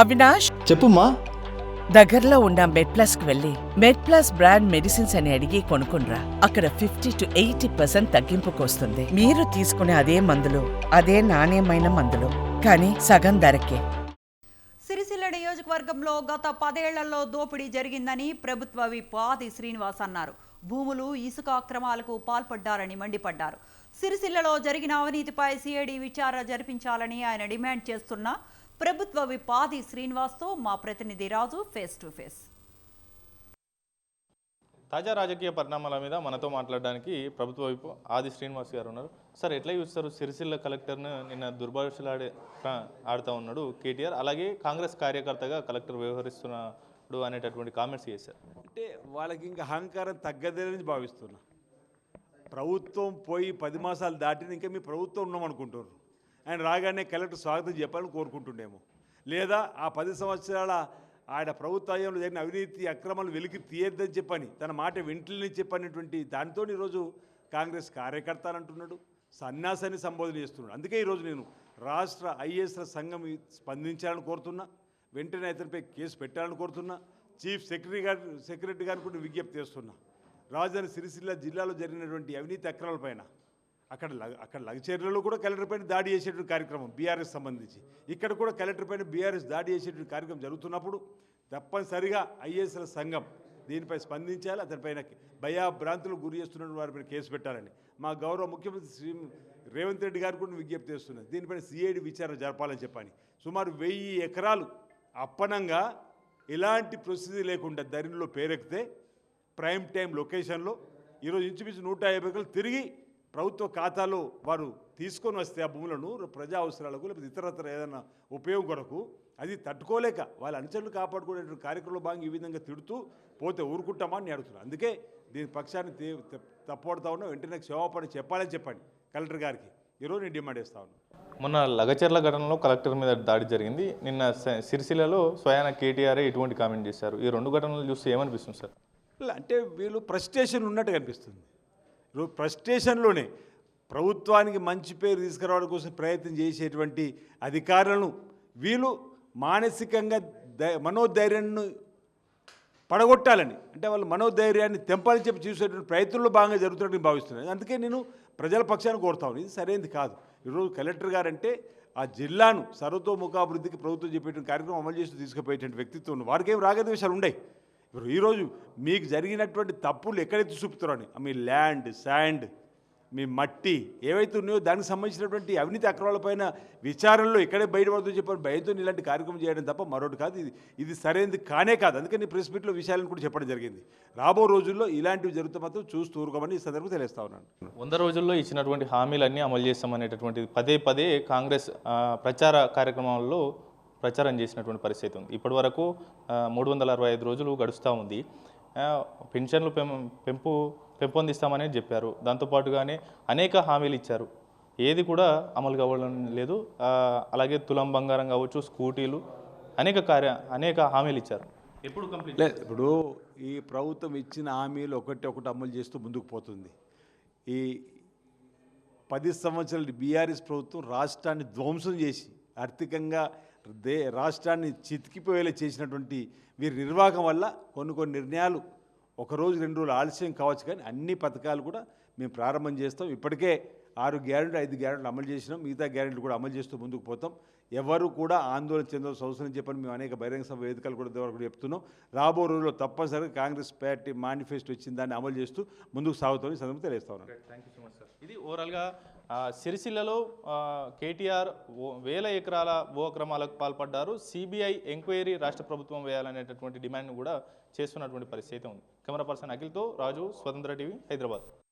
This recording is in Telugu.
అవినాష్? చెప్పుమా దగ్గరలో ఉన్న మెడ్ ప్లస్కు వెళ్ళి మెడ్ ప్లస్ బ్రాండ్ మెడిసిన్స్ అని అడిగి కొనుక్కునరా అక్కడ ఫిఫ్టీ టు ఎయిటీ పర్సెంట్ తగ్గింపుకు వస్తుంది మీరు తీసుకునే అదే మందులు అదే నాణ్యమైన మందులు కానీ సగం ధరకే. సిరిసిల్ల నియోజకవర్గంలో గత పదేళ్ళలో దోపిడీ జరిగిందని ప్రభుత్వ విప్ ఆది శ్రీనివాస్ అన్నారు. భూములు ఇసుక అక్రమాలకు పాల్పడ్డారని మండిపడ్డారు. సిరిసిల్లలో జరిగిన అవినీతిపై సిఐడి విచారణ జరిపించాలని ఆయన డిమాండ్ చేస్తున్న ప్రభుత్వ విప్ ఆది శ్రీనివాస్తో మా ప్రతినిధి రాజు ఫేస్ టు ఫేస్. తాజా రాజకీయ పరిణామాల మీద మనతో మాట్లాడడానికి ప్రభుత్వ వైపు ఆది శ్రీనివాస్ గారు ఉన్నారు. సార్ ఎట్లా చూస్తారు? సిరిసిల్ల కలెక్టర్ను నిన్న దుర్భాషలాడే ఆడుతూ ఉన్నాడు కేటీఆర్. అలాగే కాంగ్రెస్ కార్యకర్తగా కలెక్టర్ వ్యవహరిస్తున్నాడు అనేటటువంటి కామెంట్స్ చేశారు. అంటే వాళ్ళకి ఇంకా అహంకారం తగ్గదని భావిస్తున్నా. ప్రభుత్వం పోయి పది మాసాలు దాటిన ఇంకా మీ ప్రభుత్వం ఉన్నామనుకుంటున్నారు ఆయన రాగానే కలెక్టర్ స్వాగతం చెప్పాలని కోరుకుంటుండేమో. లేదా ఆ పది సంవత్సరాల ఆయన ప్రభుత్వంలో జరిగిన అవినీతి అక్రమాలు వెలికి తీయద్దని చెప్పని తన మాట వెంటనే చెప్పినటువంటి దానితో ఈరోజు కాంగ్రెస్ కార్యకర్త అంటున్నాడు సన్యాసాన్ని సంబోధన చేస్తున్నాడు. అందుకే ఈరోజు నేను రాష్ట్ర ఐఏఎస్ల సంఘం స్పందించాలని కోరుతున్నా వెంటనే అతనిపై కేసు పెట్టాలని కోరుతున్నా చీఫ్ సెక్రటరీ గారి సెక్రటరీ గారిని కూడా విజ్ఞప్తి చేస్తున్నా. రాజధాని సిరిసిల్ల జిల్లాలో జరిగినటువంటి అవినీతి అక్రమాలపైన అక్కడ అక్కడ లగచేర్లలో కూడా కలెక్టర్ పైన దాడి చేసేటువంటి కార్యక్రమం బీఆర్ఎస్ సంబంధించి. ఇక్కడ కూడా కలెక్టర్ పైన బీఆర్ఎస్ దాడి చేసేటువంటి కార్యక్రమం జరుగుతున్నప్పుడు తప్పనిసరిగా ఐఏఎస్ల సంఘం దీనిపై స్పందించాలి అతనిపైన భయాభ్రాంతులు గురి చేస్తున్న వారిపైన కేసు పెట్టాలని. మా గౌరవ ముఖ్యమంత్రి శ్రీ రేవంత్ రెడ్డి గారు కూడా విజ్ఞప్తి చేస్తున్నారు. దీనిపైన సిఐడి విచారణ జరపాలని చెప్పని. సుమారు వెయ్యి ఎకరాలు అప్పనంగా ఎలాంటి ప్రొసీజర్ లేకుండా దరిలో పేరెక్కితే ప్రైమ్ టైం లొకేషన్లో ఈరోజు ఇంచుమించు నూట యాభై ఎకరాలు తిరిగి ప్రభుత్వ ఖాతాలో వారు తీసుకొని వస్తే ఆ భూములను ప్రజా అవసరాలకు లేకపోతే ఇతరత్ర ఏదైనా ఉపయోగం కొరకు అది తట్టుకోలేక వాళ్ళ అంచెలు కాపాడుకునే కార్యక్రమంలో భాగంగా ఈ విధంగా తిడుతూ పోతే ఊరుకుంటామా అని అడుగుతున్నారు. అందుకే దీని పక్షాన్ని తప్పబడతా ఉన్నా. వెంటనే క్షమాపణ చెప్పాలని చెప్పండి కలెక్టర్ గారికి. ఈరోజు నేను డిమాండ్ చేస్తా మొన్న లగచర్ల ఘటనలో కలెక్టర్ మీద దాడి జరిగింది. నిన్న సిరిసిల్లలో స్వయాన కేటీఆర్ ఇటువంటి కామెంట్ చేశారు. ఈ రెండు ఘటనలు చూస్తే ఏమనిపిస్తుంది సార్? అంటే వీళ్ళు ఫ్రస్ట్రేషన్ ఉన్నట్టు కనిపిస్తుంది. ఫ్రస్ట్రేషన్లోనే ప్రభుత్వానికి మంచి పేరు తీసుకురావడం కోసం ప్రయత్నం చేసేటువంటి అధికారులను వీళ్ళు మానసికంగా మనోధైర్యాన్ని పడగొట్టాలని అంటే వాళ్ళ మనోధైర్యాన్ని తెంపాలని చెప్పి చూసేటువంటి ప్రయత్నంలో బాగా జరుగుతున్నట్టు భావిస్తున్నాను. అందుకే నేను ప్రజల పక్షాన్ని కోరుతాను ఇది సరైనది కాదు. ఈరోజు కలెక్టర్ గారంటే ఆ జిల్లాను సర్వతోముఖాభివృద్ధికి ప్రభుత్వం చెప్పేటువంటి కార్యక్రమం అమలు చేసి తీసుకుపోయేటువంటి వ్యక్తిత్వం వారికి ఏం రాగద్వేషాలు ఉన్నాయి ఇప్పుడు ఈరోజు మీకు జరిగినటువంటి తప్పులు ఎక్కడైతే చూపుతారని మీ ల్యాండ్ శాండ్ మీ మట్టి ఏవైతే ఉన్నాయో దానికి సంబంధించినటువంటి అవినీతి అక్రమాలపైన విచారణలో ఇక్కడే బయటపడుతుందో చెప్పారు. భయంతో ఇలాంటి కార్యక్రమం చేయడం తప్ప మరొకటి కాదు. ఇది ఇది సరైనది కానే కాదు. అందుకని ప్రెస్ మీట్లో విషయాలను కూడా చెప్పడం జరిగింది. రాబో రోజుల్లో ఇలాంటివి జరుగుతూ మాత్రం చూస్తూ ఊరుకోమని ఈ సందర్భంగా తెలియస్తా ఉన్నాను. వంద రోజుల్లో ఇచ్చినటువంటి హామీలన్నీ అమలు చేస్తామనేటటువంటి పదే పదే కాంగ్రెస్ ప్రచార కార్యక్రమాల్లో ప్రచారం చేసినటువంటి పరిస్థితి ఉంది. ఇప్పటివరకు మూడు వందల అరవై ఐదు రోజులు గడుస్తూ ఉంది. పెన్షన్లు పెం పెంపు పెంపొందిస్తామని చెప్పారు. దాంతోపాటుగానే అనేక హామీలు ఇచ్చారు. ఏది కూడా అమలు కావడం లేదు. అలాగే తులం బంగారం కావచ్చు స్కూటీలు అనేక కార్య అనేక హామీలు ఇచ్చారు. ఎప్పుడు కంప్లీట్ లేదు ఇప్పుడు ఈ ప్రభుత్వం ఇచ్చిన హామీలు ఒకటి ఒకటి అమలు చేస్తూ ముందుకు పోతుంది. ఈ పది సంవత్సరాలు బీఆర్ఎస్ ప్రభుత్వం రాష్ట్రాన్ని ధ్వంసం చేసి ఆర్థికంగా దే రాష్ట్రాన్ని చితికిపోయేలా చేసినటువంటి వీరి నిర్వాహకం వల్ల కొన్ని కొన్ని నిర్ణయాలు ఒక రోజు రెండు రోజులు ఆలస్యం కావచ్చు కానీ అన్ని పథకాలు కూడా మేము ప్రారంభం చేస్తాం. ఇప్పటికే ఆరు గ్యారెంటీ ఐదు గ్యారెంట్లు అమలు చేసినాం. మిగతా గ్యారెంటీ కూడా అమలు చేస్తూ ముందుకు పోతాం. ఎవరు కూడా ఆందోళన చెందవలసిన అవసరం చెప్పని మేము అనేక బహిరంగ సభ వేదికలు కూడా ద్వారా కూడా చెప్తున్నాం. రాబో రోజుల్లో తప్పనిసరిగా కాంగ్రెస్ పార్టీ మేనిఫెస్టో వచ్చిన దాన్ని అమలు చేస్తూ ముందుకు సాగుతామని సందర్భం సందర్భంగా తెలియస్తా ఉన్నాను. Thank you so much sir ఇది ఓవరాల్గా సిరిసిల్లలో కేటీఆర్ ఓ వేల ఎకరాల ఓ అక్రమాలకు పాల్పడ్డారు. సిబిఐ ఎంక్వైరీ రాష్ట్ర ప్రభుత్వం వేయాలనేటటువంటి డిమాండ్ను కూడా చేస్తున్నటువంటి పరిస్థితి ఉంది. కెమెరా పర్సన్ అఖిల్తో రాజు స్వతంత్ర టీవీ హైదరాబాద్.